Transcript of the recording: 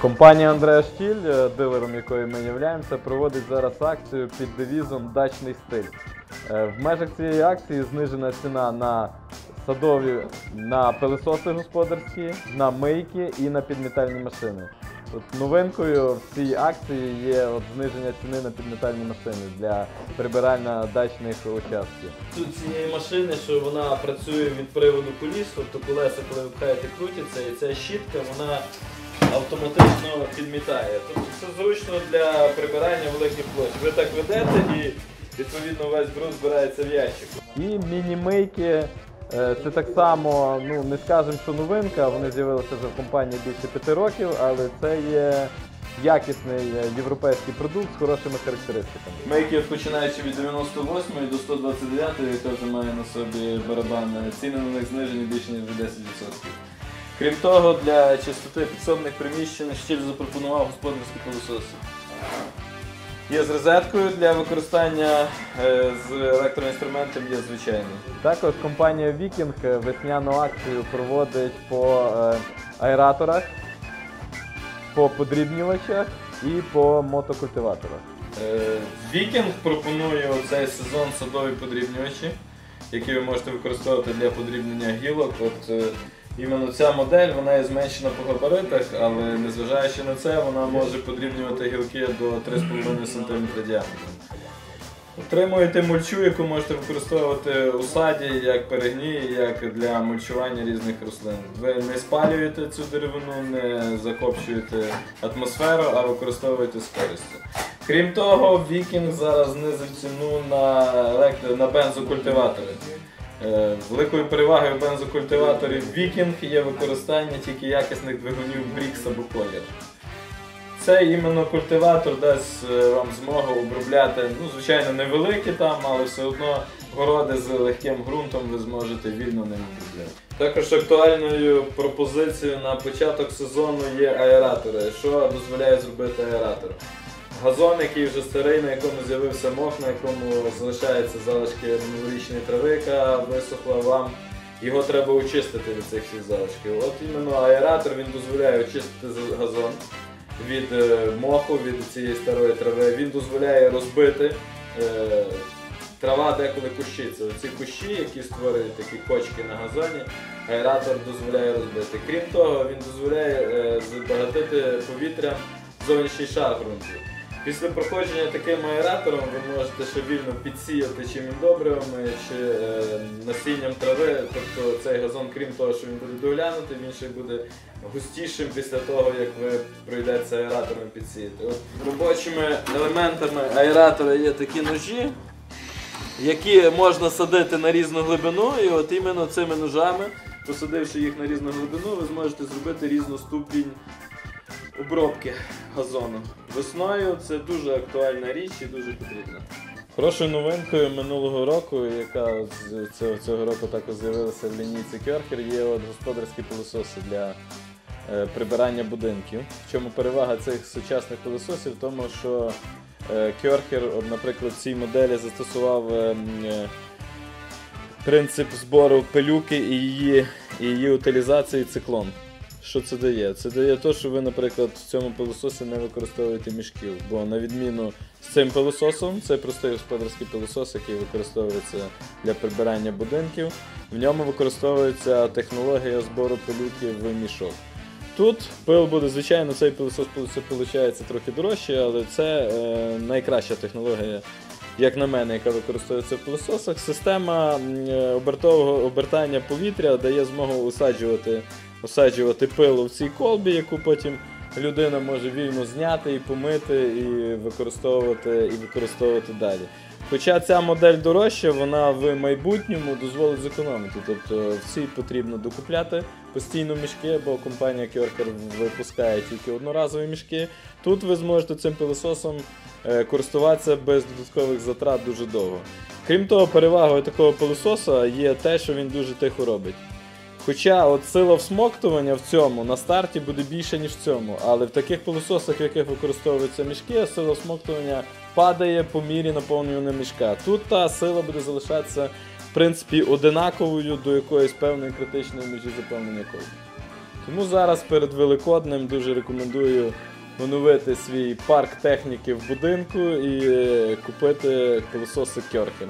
Компанія Андреа Штіль, е, дилером якої ми являємося, проводить зараз акцію під девізом Дачний стиль. Е, В межах цієї акції знижена ціна на садові, на пилисоси господарські, на мийки і на підмітальні машини. От новинкою в цій акції є от зниження ціни на підметальні машини для прибирання дачних участків. Тут цієї машини, що вона працює від приводу коліс, тобто колеса, коли ви пхаєте, крутяться, і ця щітка вона автоматично підмітає. Тобто це зручно для прибирання великих площ. Ви так ведете і відповідно весь ґрунт збирається в ящик. І міні-мийки е, це так само, ну не скажемо, що новинка, вони з'явилися вже в компанії більше п'яти років, але це є якісний е, європейський продукт з хорошими характеристиками. Мейки починаючи від 98 до 129, яка вже має на собі барабан, ціни на них знижені більше ніж 10%. Крім того, для чистоти підсобних приміщень штіль запропонував господарські пилососи. Є з розеткою для використання е, з електроінструментом є звичайний. Також компанія Viking е, весняну акцію проводить по е, аераторах, по подрібнювачах і по мотокультиваторах. Вікінг пропонує цей сезон садові подрібнювачі, які ви можете використовувати для подрібнення гілок. От іменно ця модель вона є зменшена по габаритах, але незважаючи на це, вона може подрібнювати гілки до 3,5 см діаметром. Отримуєте мульчу, яку можете використовувати у саді як перегній, як для мульчування різних рослин. Ви не спалюєте цю деревину, не закопчуєте атмосферу, а використовуєте з користю. Крім того, Вікінг зараз знизив ціну на, на бензокультиватори. Е, Великою перевагою бензокультиваторів Вікінг є використання тільки якісних двигунів Брікс або Колір. Цей іменно культиватор дасть е, вам змогу обробляти, ну, звичайно, невеликі там, але все одно городи з легким ґрунтом ви зможете вільно ним обробляти. Також актуальною пропозицією на початок сезону є аератори. Що дозволяє зробити аератор? Газон, який вже старий, на якому з'явився мох, на якому залишаються залишки минулорічної трави, яка висохла вам. Його треба очистити від цих всіх залишків. От іменно аератор він дозволяє очистити газон від е, моху, від цієї старої трави. Він дозволяє розбити. Е, трава деколи кущиться. Оці кущі, які створюють такі кочки на газоні, аератор дозволяє розбити. Крім того, він дозволяє е, збагатити повітрям зовнішній шар ґрунту. Після проходження таким аератором ви можете ще вільно підсіяти чим добривами чи е, насінням трави. Тобто цей газон, крім того, що він буде доглянутий, він ще буде густішим після того, як ви пройдете аератором підсіяти. От робочими елементами аератора є такі ножі, які можна садити на різну глибину, і от іменно цими ножами, посадивши їх на різну глибину, ви зможете зробити різну ступінь обробки газону. Весною це дуже актуальна річ і дуже потрібна. Хорошою новинкою минулого року, яка цього, цього року також з'явилася в лінійці Керхер, є от господарські пилососи для е, прибирання будинків. В чому перевага цих сучасних пилососів? В тому, що е, Керхер, от, наприклад, в цій моделі застосував е, е, принцип збору пилюки і її, і її утилізації циклон. Що це дає? Це дає те, що ви, наприклад, в цьому пилососі не використовуєте мішків. Бо на відміну з цим пилососом, це простий господарський пилосос, який використовується для прибирання будинків. В ньому використовується технологія збору пилюки в мішок. Тут пил буде, звичайно, цей пилосос виходить трохи дорожче, але це е, найкраща технологія, як на мене, яка використовується в пилососах. Система е, обертового обертання повітря дає змогу усаджувати осаджувати пилу в цій колбі, яку потім людина може вільно зняти і помити, і використовувати, і використовувати далі. Хоча ця модель дорожча, вона в майбутньому дозволить зекономити. Тобто всі потрібно докупляти постійно мішки, бо компанія Кьоркер випускає тільки одноразові мішки. Тут ви зможете цим пилососом е, користуватися без додаткових затрат дуже довго. Крім того, перевагою такого пилососа є те, що він дуже тихо робить. Хоча от сила всмоктування в цьому на старті буде більше, ніж в цьому. Але в таких пилососах, в яких використовуються мішки, сила всмоктування падає по мірі наповнювання мішка. Тут та сила буде залишатися в принципі одинаковою до якоїсь певної критичної межі заповнення колби. Тому зараз перед Великоднем дуже рекомендую оновити свій парк техніки в будинку і е, купити пилососи Кьорхен.